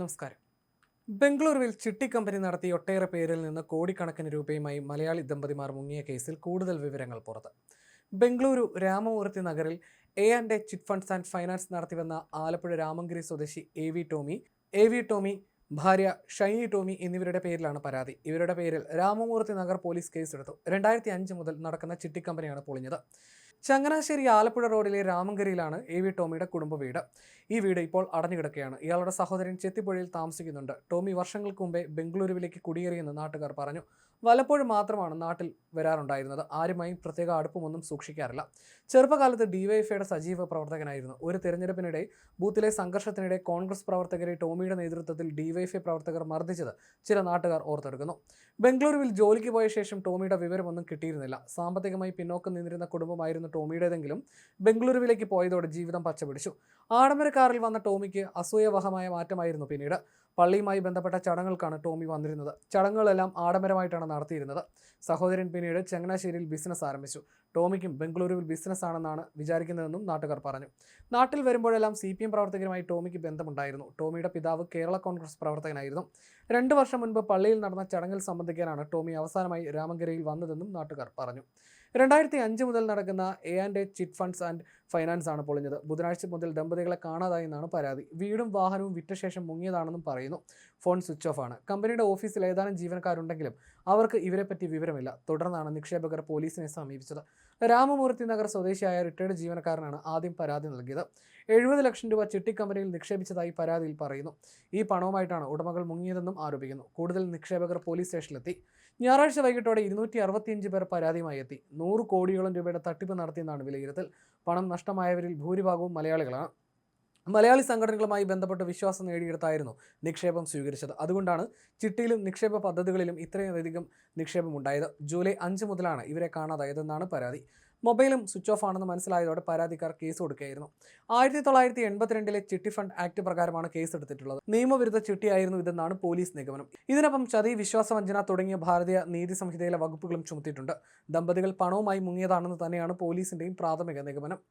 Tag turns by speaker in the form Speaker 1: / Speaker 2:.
Speaker 1: നമസ്കാരം. ബംഗളൂരുവിൽ ചിട്ടി കമ്പനി നടത്തി ഒട്ടേറെ പേരിൽ നിന്ന് കോടിക്കണക്കിന് രൂപയുമായി മലയാളി ദമ്പതിമാർ മുങ്ങിയ കേസിൽ കൂടുതൽ വിവരങ്ങൾ പുറത്ത്. ബംഗളൂരു രാമമൂർത്തി നഗറിൽ A and A chit funds and finance നടത്തിവന്ന ആലപ്പുഴ രാമങ്കിരി സ്വദേശി A V Tomy A V Tomy ഭാര്യ ഷൈനി ടോമി എന്നിവരുടെ പേരിലാണ് പരാതി. ഇവരുടെ പേരിൽ രാമമൂർത്തി നഗർ പോലീസ് കേസെടുത്തു. രണ്ടായിരത്തി അഞ്ച് മുതൽ നടക്കുന്ന ചിട്ടി കമ്പനിയാണ് പൊളിഞ്ഞത്. ചങ്ങനാശ്ശേരി ആലപ്പുഴ റോഡിലെ രാമങ്കരിയിലാണ് എ വി ടോമിയുടെ കുടുംബ വീട്. ഈ വീട് ഇപ്പോൾ അടഞ്ഞുകിടക്കുകയാണ്. ഇയാളുടെ സഹോദരൻ ചെത്തിപ്പുഴയിൽ താമസിക്കുന്നുണ്ട്. ടോമി വർഷങ്ങൾക്ക് മുമ്പേ ബംഗളൂരുവിലേക്ക് കുടിയേറിയെന്ന് നാട്ടുകാർ പറഞ്ഞു. വല്ലപ്പോഴും മാത്രമാണ് നാട്ടിൽ വരാറുണ്ടായിരുന്നത്. ആരുമായും പ്രത്യേക അടുപ്പമൊന്നും സൂക്ഷിക്കാറില്ല. ചെറുപ്പകാലത്ത് ഡിവൈഎഫ്ഐയുടെ സജീവ പ്രവർത്തകനായിരുന്നു. ഒരു തെരഞ്ഞെടുപ്പിനിടെ ബൂത്തിലെ സംഘർഷത്തിനിടെ കോൺഗ്രസ് പ്രവർത്തകരെ ടോമിയുടെ നേതൃത്വത്തിൽ ഡിവൈഎഫ്ഐ പ്രവർത്തകർ മർദ്ദിച്ചത് ചില നാട്ടുകാർ ഓർത്തെടുക്കുന്നു. ബംഗളൂരുവിൽ ജോലിക്ക് പോയ ശേഷം ടോമിയുടെ വിവരമൊന്നും കിട്ടിയിരുന്നില്ല. സാമ്പത്തികമായി പിന്നോക്കം നിന്നിരുന്ന കുടുംബമായിരുന്നു ടോമിയുടേതെങ്കിലും ബംഗളൂരുവിലേക്ക് പോയതോടെ ജീവിതം പച്ചപിടിച്ചു. ആഡംബര കാറിൽ വന്ന ടോമിക്ക് അസൂയവഹമായ മാറ്റമായിരുന്നു പിന്നീട്. പള്ളിയുമായി ബന്ധപ്പെട്ട ചടങ്ങുകൾക്കാണ് ടോമി വന്നിരുന്നത്. ചടങ്ങുകളെല്ലാം ആഡംബരമായിട്ടാണ് നടത്തിയിരുന്നത്. സഹോദരൻ പിന്നീട് ചങ്ങനാശ്ശേരിയിൽ ബിസിനസ് ആരംഭിച്ചു. ടോമിക്കും ബംഗളൂരുവിൽ ബിസിനസ് ആണെന്നാണ് വിചാരിക്കുന്നതെന്നും നാട്ടുകാർ പറഞ്ഞു. നാട്ടിൽ വരുമ്പോഴെല്ലാം സി പി എം പ്രവർത്തകരുമായി ടോമിക്ക് ബന്ധമുണ്ടായിരുന്നു. ടോമിയുടെ പിതാവ് കേരള കോൺഗ്രസ് പ്രവർത്തകനായിരുന്നു. രണ്ട് വർഷം മുൻപ് പള്ളിയിൽ നടന്ന ചടങ്ങിൽ സംബന്ധിക്കാനാണ് ടോമി അവസാനമായി രാമങ്കരയിൽ വന്നതെന്നും നാട്ടുകാർ പറഞ്ഞു. രണ്ടായിരത്തി അഞ്ച് മുതൽ നടക്കുന്ന A and A chit funds and finance ആണ് പൊളിഞ്ഞത്. ബുധനാഴ്ച മുതൽ ദമ്പതികളെ കാണാതായി എന്നാണ് പരാതി. വീടും വാഹനവും വിറ്റ ശേഷം മുങ്ങിയതാണെന്നും പറയുന്നു. ഫോൺ സ്വിച്ച് ഓഫ് ആണ്. കമ്പനിയുടെ ഓഫീസിൽ ഏതാനും ജീവനക്കാരുണ്ടെങ്കിലും അവർക്ക് ഇവരെപ്പറ്റി വിവരമില്ല. തുടർന്നാണ് നിക്ഷേപകർ പോലീസിനെ സമീപിച്ചത്. രാമമൂർത്തി നഗർ സ്വദേശിയായ റിട്ടയർഡ് ജീവനക്കാരനാണ് ആദ്യം പരാതി നൽകിയത്. എഴുപത് ലക്ഷം രൂപ ചിട്ടി കമ്പനിയിൽ നിക്ഷേപിച്ചതായി പരാതിയിൽ പറയുന്നു. ഈ പണവുമായിട്ടാണ് ഉടമകൾ മുങ്ങിയതെന്നും ആരോപിക്കുന്നു. കൂടുതൽ നിക്ഷേപകർ പോലീസ് സ്റ്റേഷനിലെത്തി. ഞായറാഴ്ച വൈകിട്ടോടെ ഇരുന്നൂറ്റി അറുപത്തിയഞ്ച് പേർ പരാതിയുമായി എത്തി. നൂറ് കോടിയോളം രൂപയുടെ തട്ടിപ്പ് നടത്തിയെന്നാണ് വിലയിരുത്തൽ. പണം നഷ്ടമായവരിൽ ഭൂരിഭാഗവും മലയാളികളാണ്. മലയാളി സംഘടനകളുമായി ബന്ധപ്പെട്ട് വിശ്വാസം നേടിയെടുത്തായിരുന്നു നിക്ഷേപം സ്വീകരിച്ചത്. അതുകൊണ്ടാണ് ചിട്ടിയിലും നിക്ഷേപ പദ്ധതികളിലും ഇത്രയധികം നിക്ഷേപം ഉണ്ടായത് ജൂലൈ അഞ്ച് മുതലാണ് ഇവരെ കാണാതായതെന്നാണ് പരാതി. മൊബൈലും സ്വിച്ച് ഓഫ് ആണെന്ന് മനസ്സിലായതോടെ പരാതിക്കാർ കേസ് കൊടുക്കുകയായിരുന്നു. ആയിരത്തി തൊള്ളായിരത്തി എൺപത്തിരണ്ടിലെ ചിട്ടി ഫണ്ട് ആക്ട് പ്രകാരമാണ് കേസ് എടുത്തിട്ടുള്ളത്. നിയമവിരുദ്ധ ചിട്ടിയായിരുന്നു ഇതെന്നാണ് പോലീസ് നിഗമനം. ഇതിനൊപ്പം ചതി വിശ്വാസവഞ്ചന തുടങ്ങിയ ഭാരതീയ നീതി സംഹിതയിലെ വകുപ്പുകളും ചുമത്തിയിട്ടുണ്ട്. ദമ്പതികൾ പണവുമായി മുങ്ങിയതാണെന്ന് തന്നെയാണ് പോലീസിന്റെയും പ്രാഥമിക നിഗമനം.